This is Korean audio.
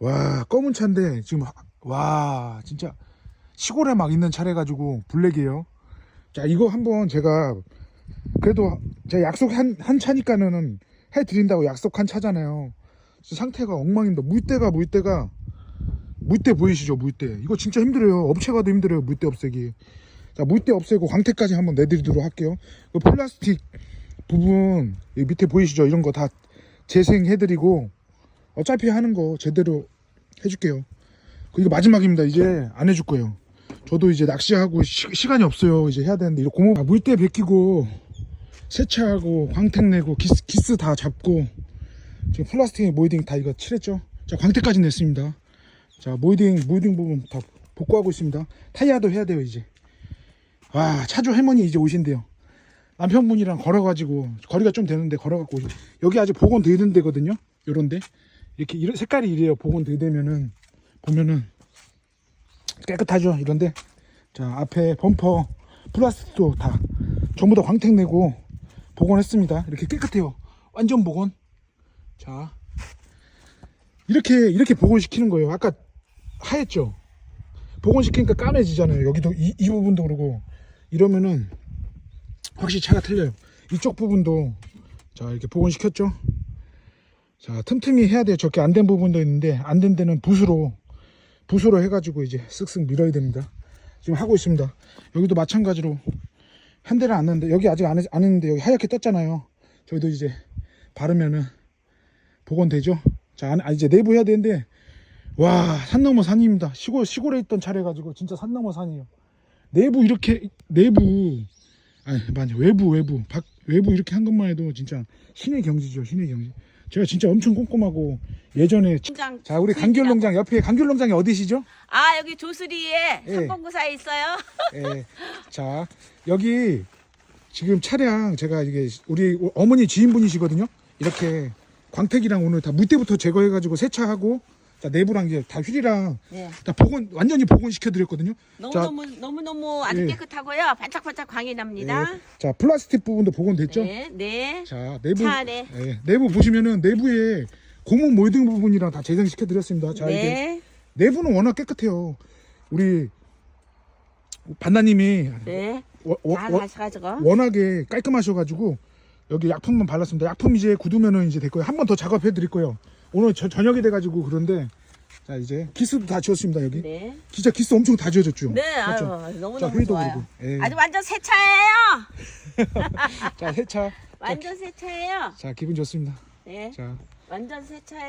와 검은 차인데 지금 하- 와 진짜 시골에 막 있는 차래 가지고 블랙이에요. 자 이거 한번 제가 그래도 제가 약속 한, 한 차니까는 해드린다고 약속한 차잖아요. 상태가 엉망입니다. 물때가 물때가 물때 보이시죠 물때 이거 진짜 힘들어요. 업체 가도 힘들어요 물때 없애기. 자 물때 없애고 광택까지 한번 내드리도록 할게요. 그 플라스틱 부분 밑에 보이시죠 이런 거 다 재생해드리고 어차피 하는 거 제대로 해줄게요. 그 이거 마지막입니다. 이제 안 해줄 거예요. 저도 이제 낚시하고 시, 간이 없어요. 이제 해야 되는데 이거 고무 아, 물때 벗기고 세차하고 광택 내고 기스, 기스 다 잡고 지금 플라스틱 모이딩 다 이거 칠했죠. 자 광택까지 냈습니다. 자 모이딩 모이딩 부분 다 복구하고 있습니다. 타이어도 해야 돼요 이제. 와 차주 할머니 이제 오신대요. 남편분이랑 걸어가지고 거리가 좀 되는데 걸어갖고 여기 아직 복원 되는 데거든요. 요런데 이렇게 이런 색깔이 이래요. 복원 되면은 보면은 깨끗하죠. 이런데 자 앞에 범퍼 플라스틱도 다 전부 다 광택 내고 복원했습니다. 이렇게 깨끗해요. 완전 복원. 자 이렇게 이렇게 복원시키는 거예요. 아까 하였죠. 복원시키니까 까매지잖아요. 여기도 이, 이 부분도 그러고 이러면은 확실히 차가 틀려요. 이쪽 부분도 자 이렇게 복원시켰죠. 자 틈틈이 해야 돼요. 저렇게 안 된 부분도 있는데 안 된 데는 붓으로 붓으로 해가지고 이제 쓱쓱 밀어야 됩니다. 지금 하고 있습니다. 여기도 마찬가지로 한 대를 안 했는데 여기 아직 안, 했는데 여기 하얗게 떴잖아요. 저희도 이제 바르면은 복원되죠. 자 안- 아, 이제 내부 해야 되는데 와 산 넘어 산입니다. 시골 시골에 있던 차래 가지고 진짜 산 넘어 산이에요. 내부 이렇게 내부 아니 맞아 외부 외부 밖 외부 이렇게 한 것만 해도 진짜 신의 경지죠 신의 경지. 제가 진짜 엄청 꼼꼼하고 예전에 치- 농장 자 우리 수입이라고. 강귤 농장 옆에 강귤 농장이 어디시죠? 아 여기 조수리에 예. 삼봉구사에 있어요. 예. 자 여기 지금 차량 제가 이게 우리 어머니 지인분이시거든요. 이렇게 광택이랑 오늘 다 물때부터 제거해가지고 세차하고 자 내부랑 이제 다 휠이랑 네. 다 복원 완전히 복원 시켜 드렸거든요. 너무 자, 너무 너무 너무 아주 예. 깨끗하고요. 반짝반짝 광이 납니다. 예. 자 플라스틱 부분도 복원됐죠? 네, 네. 자 내부 차 안에. 예, 내부 보시면은 내부에 고무 몰딩 부분이랑 다 재생시켜 드렸습니다. 자 이게 네, 내부는 워낙 깨끗해요. 우리 반나님이 네. 워- 워- 다 워- 다시 가져가. 워낙에 깔끔하셔가지고 여기 약품만 발랐습니다. 약품 이제 굳으면은 이제 될 거예요. 한 번 더 작업해 드릴 거예요. 오늘 저, 저녁이 돼가지고 그런데 자 이제 기스도 다 지웠습니다 여기. 네. 진짜 기스 엄청 다 지워졌죠. 네, 아유 맞죠? 너무 자 너무 회도 좋아요. 그리고. 예. 아주 완전 새 차예요. 자 세차. 완전 새 차예요. 자 기분 좋습니다. 네, 자. 완전 새 차예요.